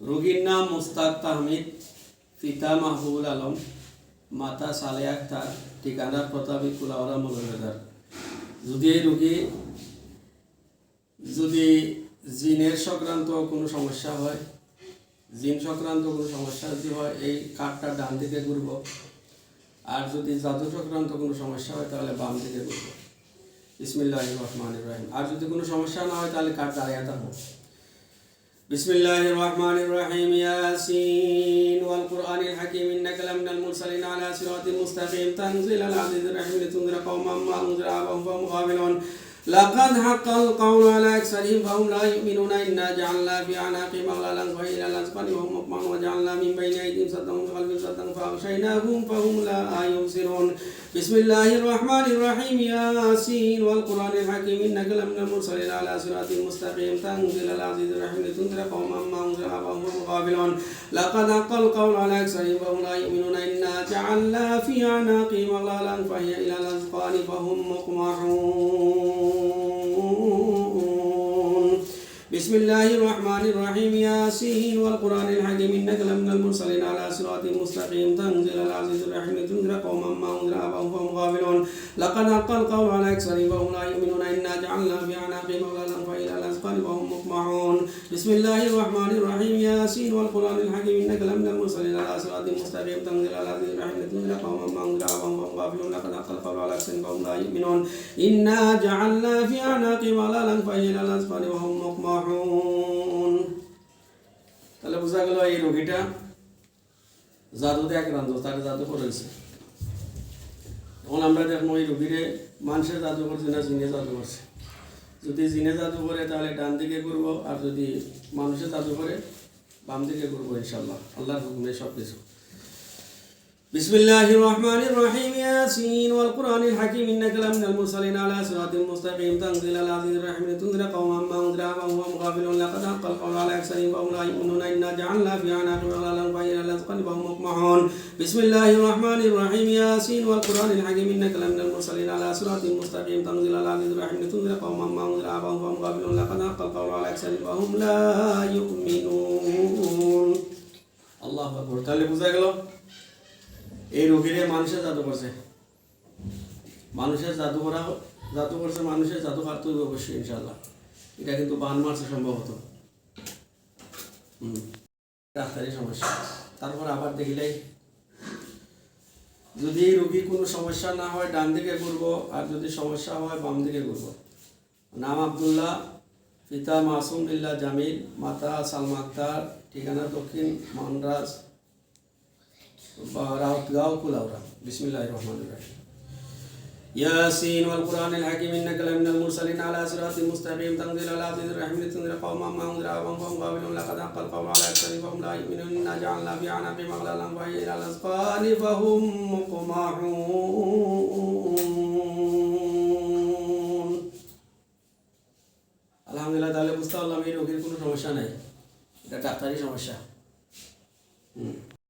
রোগীর নাম মুস্তাক তাহমিদ, পিতা মাহবুবুল আলম, মাতা সালে আক্তার ঠিকানা প্রতাপী কুলাওয়ারা মৌলভেদার যদি এই রোগী, যদি জিনের সংক্রান্ত কোনো সমস্যা হয়, জিন সংক্রান্ত কোনো সমস্যা যদি হয়, এই কাঠটা ডান দিকে ঘুরবো। আর যদি জাদু সংক্রান্ত কোনো সমস্যা হয়, তাহলে বাম দিকে ঘুরবো। বিসমিল্লাহ রহমান ইব্রাহিম আর যদি কোনো সমস্যা না হয়, তাহলে কাঠ দাঁড়িয়ে থাকব بسم الله الرحمن الرحيم ياسين والقرآن الحكيم إنك لمن المرسلين على صراط مستقيم. تنزيل العزيز الرحيم لتنذر قوما ما أنذر آباؤهم فهم غافلون. لقد حق القول على أكثرهم فهم لا يؤمنون إنا جعلنا في أعناقهم أغلالا وإلى الأذقان وهم مقمحون وجعلنا من بين أيديهم سدا ومن خلفهم سدا فأغشيناهم فهم لا يبصرون. بسم الله الرحمن الرحيم. ياسين والقرآن الحكيم. إنك لمن المرسلين على صراط مستقيم. تنزيل العزيز الرحيم. لتنذر قوما ما أنذر آباؤهم غافلون لقد حق القول على أكثرهم فهم لا يؤمنون. إنا جعلنا في أعناقهم أغلالا فهي إلى الأذقان فهم مقمحون بسم الله الرحمن الرحيم. ياسين والقرآن الحكيم. إنك لمن المرسلين على صراط مستقيم. تنزيل العزيز الرحيم. لتنذر قوما ما أنذر آباؤهم فهم غافلون. لقد حق القول على أكثرهم فهم لا يؤمنون. إنا جعلنا في أعناقهم أغلالا فإلى الأذقان فهم مقمحون بسم الله الرحمن الرحيم. ياسين والقرآن الحكيم. إنك لمن المرسلين على صراط مستقيم. تنزيل العزيز الرحيم. لتنذر قوما ما أنذر آباؤهم فهم غافلون. لقد حق القول على أكثرهم فهم لا يؤمنون. إنا جعلنا في أعناقهم أغلالا فإلى الأذقان وهم বোঝা গেল এই রোগীটা জাদুতে আক্রান্ত তার জাদু করেছে। এখন আমরা দেখব এই রোগীরে মানুষের জাদু করছে না জিনে জাদু করছে। যদি জিনে জাদু করে, তাহলে ডান দিকে করব আর যদি মানুষের জাদু করে, বাম দিকে করব ইনশাল্লাহ আল্লাহর হুকুমে সব কিছু بسم الله الرحمن الرحيم. يا سين والقرآن الحكيم. إنك لمن المرسلين على صراط مستقيم. تنزيل العزيز الرحيم. لتنذر قوما ما أنذر وهم غافلون. لقد حق القول على أكثرهم فهم لا يؤمنون. إنا جعلنا في أعناقهم أغلالا فإلى الأذقان فهم مقمحون. بسم الله الرحمن الرحيم. يا سين والقرآن الحكيم. إنك لمن المرسلين على صراط مستقيم. تنزيل العزيز الرحيم. لتنذر قوما ما أنذر وهم غافلون. لقد حق القول على أكثرهم فهم لا يؤمنون. الله أكبر. تعالى بوزاك এই রোগীরে মানুষের জাদু করছে। মানুষের জাদু করা জাদু করছে মানুষের জাদু কাটতে হবে অবশ্যই ইনশাল্লাহ এটা কিন্তু বান মারছে সম্ভবত। ডাক্তারি সমস্যা। তারপর আবার দেখিলাই। যদি রোগী কোনো সমস্যা না হয়, ডান দিকে ঘুরবো, আর যদি সমস্যা হয়, বাম দিকে ঘুরবো। নাম আবদুল্লাহ, পিতা মাসুম বিল্লাহ জামিল, মাতা সালমা আক্তার, ঠিকানা দক্ষিণ মহানরাজ بارات گاؤ کو لاورا بسم اللہ الرحمن الرحیم۔ یاسین والقرآن الحکیم انک لمن المرسلین علی صراط مستقیم تنزل اللہ عزیز الرحیم قوما ما انزل آبان فهم لقد حق القوم على اکثر فهم لا یؤمنون، انا جعلنا فی عناقهم اغلالا فهي الى الاذقان فهم مقمحون আলহামদুলিল্লাহ তাহলে বুঝতে পারলাম এই রোগের কোনো সমস্যা নেই এটা ডাক্তারি সমস্যা